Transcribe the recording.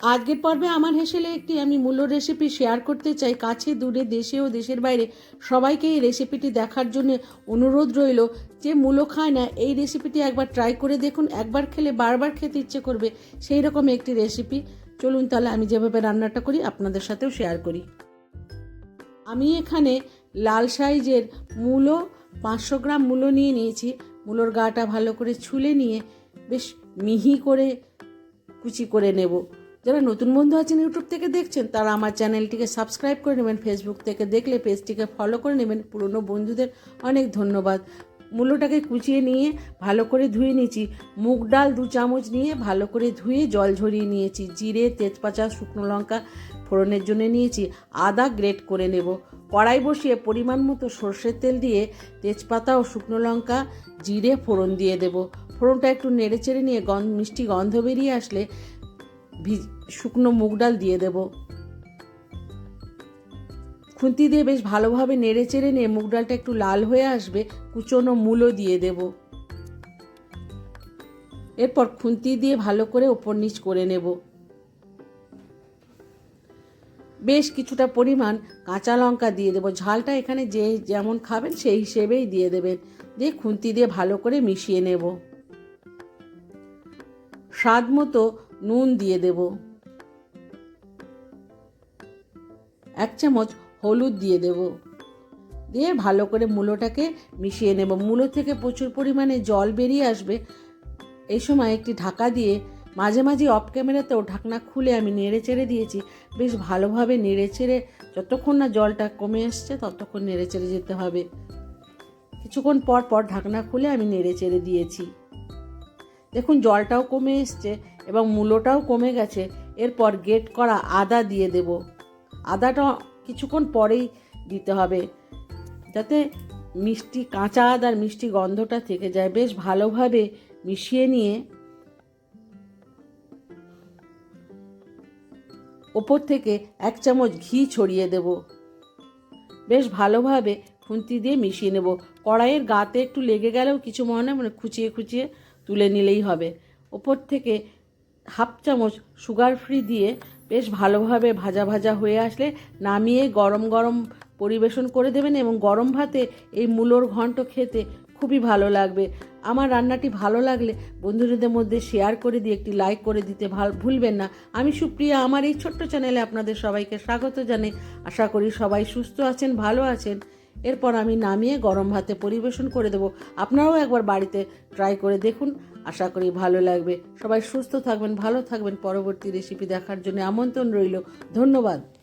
আজকের পর্বে আমার হেসেলে একটি আমি মূল্য রেসিপি শেয়ার করতে চাই। কাছে, দূরে, দেশে ও দেশের বাইরে সবাইকে এই রেসিপিটি দেখার জন্য অনুরোধ রইল। যে মূলো খায় না, এই রেসিপিটি একবার ট্রাই করে দেখুন। একবার খেলে বারবার খেতে ইচ্ছে করবে সেই রকম একটি রেসিপি চলুন তাহলে আমি যেভাবে রান্নাটা করি, আপনাদের সাথেও শেয়ার করি। আমি এখানে লাল সাইজের মূলো, পাঁচশো গ্রাম মূলো নিয়ে নিয়েছি। মূলোর গাটা ভালো করে ছুলে নিয়ে বেশ মিহি করে কুচি করে নেব। যারা নতুন বন্ধু আছেন ইউটিউব থেকে দেখছেন, তারা আমার চ্যানেলটিকে সাবস্ক্রাইব করে নেবেন ফেসবুক থেকে দেখলে পেজটিকে ফলো করে নেবেন। পুরনো বন্ধুদের অনেক ধন্যবাদ। মূলোটাকে কুচিয়ে নিয়ে ভালো করে ধুয়ে নিয়েছি। মুগ ডাল দু চামচ নিয়ে ভালো করে ধুয়ে জল ঝরিয়ে নিয়েছি। জিরে, তেজপাতা, শুকনো লঙ্কা ফোড়নের জন্য নিয়েছি। আদা গ্রেট করে নেব। কড়াই বসিয়ে পরিমাণ মতো সর্ষের তেল দিয়ে তেজপাতা ও শুকনো লঙ্কা, জিরে ফোড়ন দিয়ে দেব। ফোড়নটা একটু নেড়ে চেড়ে নিয়ে গন্ধ, মিষ্টি গন্ধ বেরিয়ে আসলে শুকনো মুগ ডাল দিয়ে দেব। খুন্তি দিয়ে বেশ ভালোভাবে নেড়ে চেড়ে নিয়ে মুগ ডালটা একটু লাল হয়ে আসবে, কুচনো মূলো দিয়ে দেব। এরপর খুন্তি দিয়ে ভালো করে ওপর নিচ করে নেব। বেশ কিছুটা পরিমাণ কাঁচা লঙ্কা দিয়ে দেবো। ঝালটা এখানে যে যেমন খাবেন সেই হিসেবেই দিয়ে দেবেন। দিয়ে খুন্তি দিয়ে ভালো করে মিশিয়ে নেব। স্বাদ মতো নুন দিয়ে দেব। এক চামচ হলুদ দিয়ে দেব। দিয়ে ভালো করে মূলোটাকে মিশিয়ে নেব। মূলো থেকে প্রচুর পরিমাণে জল বেরিয়ে আসবে। এই সময় একটি ঢাকা দিয়ে মাঝে মাঝে অফ ক্যামেরাতেও ঢাকনা খুলে আমি নেড়ে চেড়ে দিয়েছি। বেশ ভালোভাবে নেড়ে চেড়ে যতক্ষণ না জলটা কমে আসছে ততক্ষণ নেড়ে চেড়ে যেতে হবে। কিছুক্ষণ পর পর ঢাকনা খুলে আমি নেড়ে চেড়ে দিয়েছি। দেখুন, জলটাও কমে এসছে এবং মূলোটাও কমে গেছে। এরপর গেট করা আদা দিয়ে দেব। আদাটা কিছুক্ষণ পরেই দিতে হবে, যাতে মিষ্টি, কাঁচা আদার মিষ্টি গন্ধটা থেকে যায়। বেশ ভালোভাবে মিশিয়ে নিয়ে ওপর থেকে এক চামচ ঘি ছড়িয়ে দেব। বেশ ভালোভাবে খুন্তি দিয়ে মিশিয়ে নেব। কড়াইয়ের গাতে একটু লেগে গেলেও কিছু মনে মানে খুচিয়ে খুচিয়ে তুলে নিলেই হবে। ওপর থেকে হাফ চামচ সুগার ফ্রি দিয়ে বেশ ভালোভাবে ভাজা ভাজা হয়ে আসলে নামিয়ে গরম গরম পরিবেশন করে দেবেন এবং গরম ভাতে এই মূলোর ঘন্ট খেতে খুবই ভালো লাগবে। আমার রান্নাটি ভালো লাগলে বন্ধুদের মধ্যে শেয়ার করে দিয়ে একটি লাইক করে দিতে ভালো ভুলবেন না। আমি সুপ্রিয়া, আমার এই ছোট্ট চ্যানেলে আপনাদের সবাইকে স্বাগত জানাই। আশা করি সবাই সুস্থ আছেন, ভালো আছেন। এরপর আমি নামিয়ে গরম ভাতে পরিবেশন করে দেবো। আপনারাও একবার বাড়িতে ট্রাই করে দেখুন। আশা করি ভালো লাগবে। সবাই সুস্থ থাকবেন, ভালো থাকবেন। পরবর্তী রেসিপি দেখার জন্য আমন্ত্রণ রইল। ধন্যবাদ।